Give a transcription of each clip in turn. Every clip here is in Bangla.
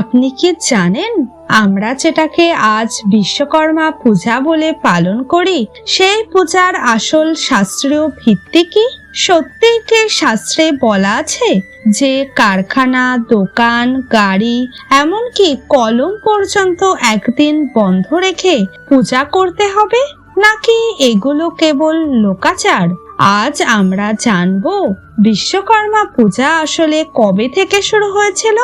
আপনি কি জানেন? আমরা যেটাকে আজ বিশ্বকর্মা পূজা বলে পালন করি, সেই পূজার আসল শাস্ত্রীয় ভিত্তি কি? সত্যি কি শাস্ত্রে বলা আছে যে কারখানা, দোকান, গাড়ি, এমনকি কলম পর্যন্ত একদিন বন্ধ রেখে পূজা করতে হবে? নাকি এগুলো কেবল লোকাচার? আজ আমরা জানব, বিশ্বকর্মা পূজা আসলে কবে থেকে শুরু হয়েছিল?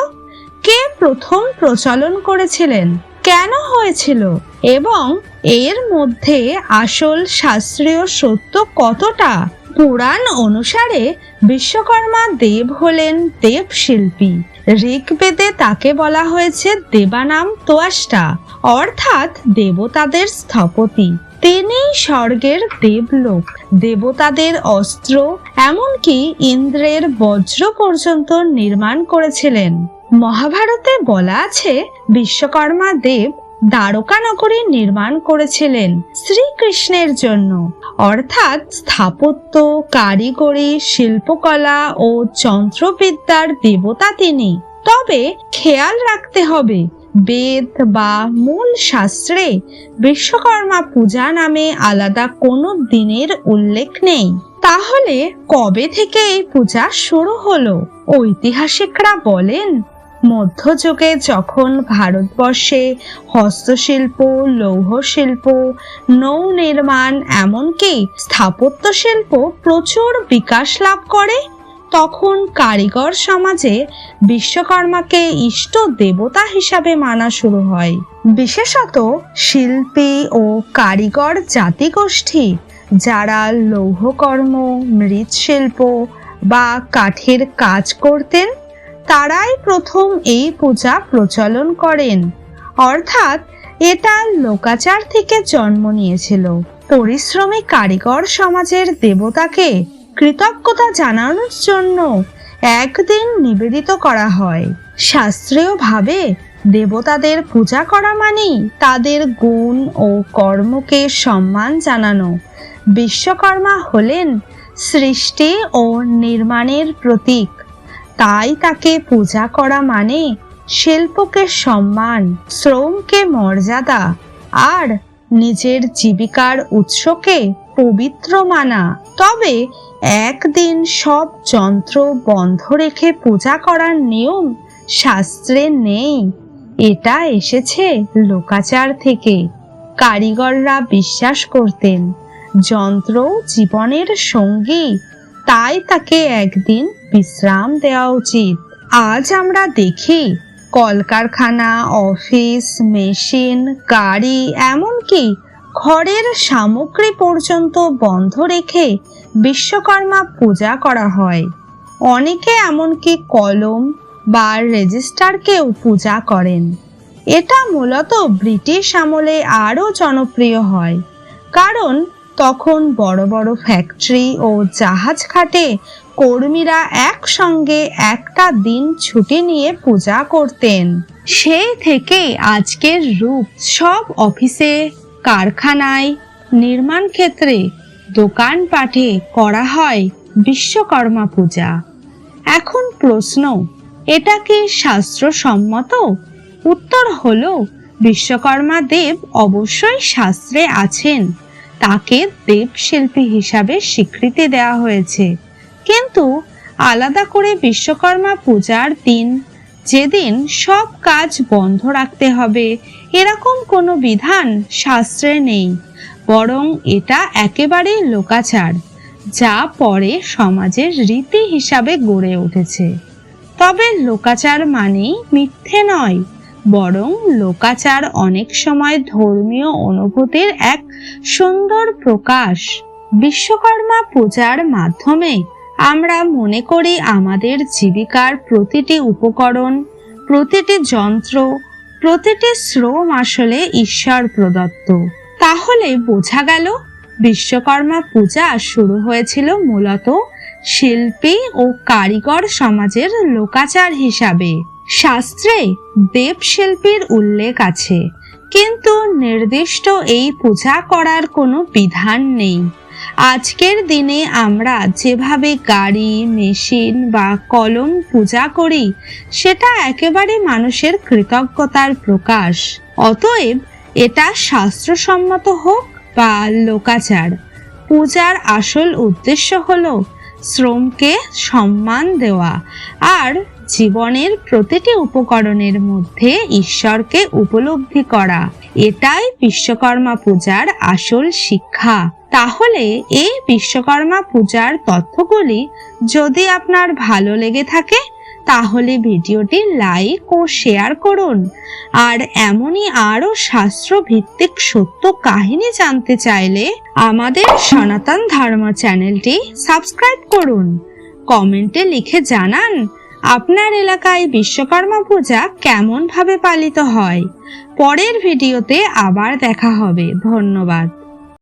কে প্রথম প্রচলন করেছিলেন? কেন হয়েছিল? এবং এর মধ্যে আসল শাস্ত্রীয় সত্য কতটা? পুরাণ অনুসারে বিশ্বকর্মা দেব হলেন দেব শিল্পী ঋগ্বেদে তাকে বলা হয়েছে দেবানাম তোয়াষ্টা, অর্থাৎ দেবতাদের স্থপতি। তিনি স্বর্গের দেবলোক। দেবতাদের অস্ত্র, এমনকি ইন্দ্রের বজ্র পর্যন্ত নির্মাণ করেছিলেন। মহাভারতে বলা আছে, বিশ্বকর্মা দেব দ্বারকা নগরী নির্মাণ করেছিলেন শ্রীকৃষ্ণের জন্য। অর্থাৎ স্থাপত্য, কারিগরি, শিল্পকলা ও যন্ত্রবিদ্যার দেবতা তিনি। তবে খেয়াল রাখতে হবে, বেদ বা মূল শাস্ত্রে বিশ্বকর্মা পূজা নামে আলাদা কোনো দিনের উল্লেখ নেই। তাহলে কবে থেকে এই পূজা শুরু হলো? ঐতিহাসিকরা বলেন মধ্যযুগে যখন ভারতবর্ষে হস্তশিল্প লৌহ শিল্প নৌ নির্মাণ এমনকি স্থাপত্য শিল্প প্রচুর বিকাশ লাভ করে, তখন কারিগর সমাজে বিশ্বকর্মাকে ইষ্ট দেবতা হিসাবে মানা শুরু হয়। বিশেষত শিল্পী ও কারিগর জাতিগোষ্ঠী, যারা লৌহকর্ম, মৃৎশিল্প বা কাঠের কাজ করতেন তারাই প্রথম এই পূজা প্রচলন করেন। অর্থাৎ এটা লোকাচার থেকে জন্ম নিয়েছিল। পরিশ্রমী কারিগর সমাজের দেবতাকে কৃতজ্ঞতা জানানোর জন্য একদিন নিবেদিত করা হয়। শাস্ত্রীয়ভাবে দেবতাদের পূজা করা মানেই তাদের গুণ ও কর্মকে সম্মান জানানো। বিশ্বকর্মা হলেন সৃষ্টি ও নির্মাণের প্রতীক। তাই তাকে পূজা করা মানে শিল্পকে সম্মান, শ্রমকে মর্যাদা আর নিজের জীবিকার উৎসকে পবিত্র মানা। তবে একদিন সব যন্ত্র বন্ধ রেখে পূজা করার নিয়ম শাস্ত্রে নেই। এটা এসেছে লোকাচার থেকে। কারিগররা বিশ্বাস করতেন যন্ত্র জীবনের সঙ্গী, তাই তাকে একদিন বিশ্রাম দেওয়া উচিত। আজ আমরা দেখি, কলকারখানা, অফিস, মেশিন, গাড়ি, এমনকি ঘরের সামগ্রী পর্যন্ত বন্ধ রেখে বিশ্বকর্মা পূজা করা হয়। অনেকে এমনকি কলম বা রেজিস্টারকেও পূজা করেন। এটা মূলত ব্রিটিশ আমলে আরও জনপ্রিয় হয়, কারণ তখন বড় বড় ফ্যাক্টরি ও জাহাজ ঘাটে কর্মীরা একসঙ্গে একটা দিন ছুটি নিয়ে পূজা করতেন। সেই থেকে আজকের রূপ সব অফিসে, কারখানায়, নির্মাণ ক্ষেত্রে দোকানপাটে করা হয় বিশ্বকর্মা পূজা। এখন প্রশ্ন, এটা কি শাস্ত্রসম্মত? উত্তর হল, বিশ্বকর্মা দেব অবশ্যই শাস্ত্রে আছেন। তাকে দেবশিল্পী হিসাবে স্বীকৃতি দেওয়া হয়েছে। কিন্তু আলাদা করে বিশ্বকর্মা পূজার দিন, যেদিন সব কাজ বন্ধ রাখতে হবে, এরকম কোনো বিধান শাস্ত্রে নেই। বরং এটা একেবারেই লোকাচার, যা পরে সমাজের রীতি হিসাবে গড়ে উঠেছে। তবে লোকাচার মানেই মিথ্যে নয়, বরং লোকাচার অনেক সময় ধর্মীয় অনুভূতির এক সুন্দর প্রকাশ বিশ্বকর্মা পূজার মাধ্যমে আমরা মনে করি আমাদের জীবিকার প্রতিটি উপকরণ, প্রতিটি যন্ত্র, প্রতিটি শ্রম আসলে ঈশ্বর প্রদত্ত। তাহলে বোঝা গেল, বিশ্বকর্মা পূজা শুরু হয়েছিল মূলত শিল্পী ও কারিগর সমাজের লোকাচার হিসাবে। শাস্ত্রে দেবশিল্পীর উল্লেখ আছে, কিন্তু নির্দিষ্ট এই পূজা করার কোনো বিধান নেই। আজকের দিনে আমরা যেভাবে গাড়ি, মেশিন বা কলম পূজা করি, সেটা একেবারে মানুষের কৃতজ্ঞতার প্রকাশ। অতএব এটা শাস্ত্রসম্মত হোক বা লোকাচার, পূজার আসল উদ্দেশ্য হলো শ্রমকে সম্মান দেওয়া আর জীবনের প্রতিটি উপকরণের মধ্যে ঈশ্বরকে উপলব্ধি করা। এটাই বিশ্বকর্মা পূজার আসল শিক্ষা। তাহলে এই বিশ্বকর্মা পূজার তথ্যগুলি যদি আপনার ভালো লেগে থাকে, তাহলে ভিডিওটি লাইক ও শেয়ার করুন। আর এমনই আরও শাস্ত্র ভিত্তিক সত্য কাহিনী জানতে চাইলে আমাদের সনাতন ধর্ম চ্যানেলটি সাবস্ক্রাইব করুন। কমেন্টে লিখে জানান, আপনার এলাকায় বিশ্বকর্মা পূজা কেমন ভাবে পালিত হয়। পরের ভিডিওতে আবার দেখা হবে। ধন্যবাদ।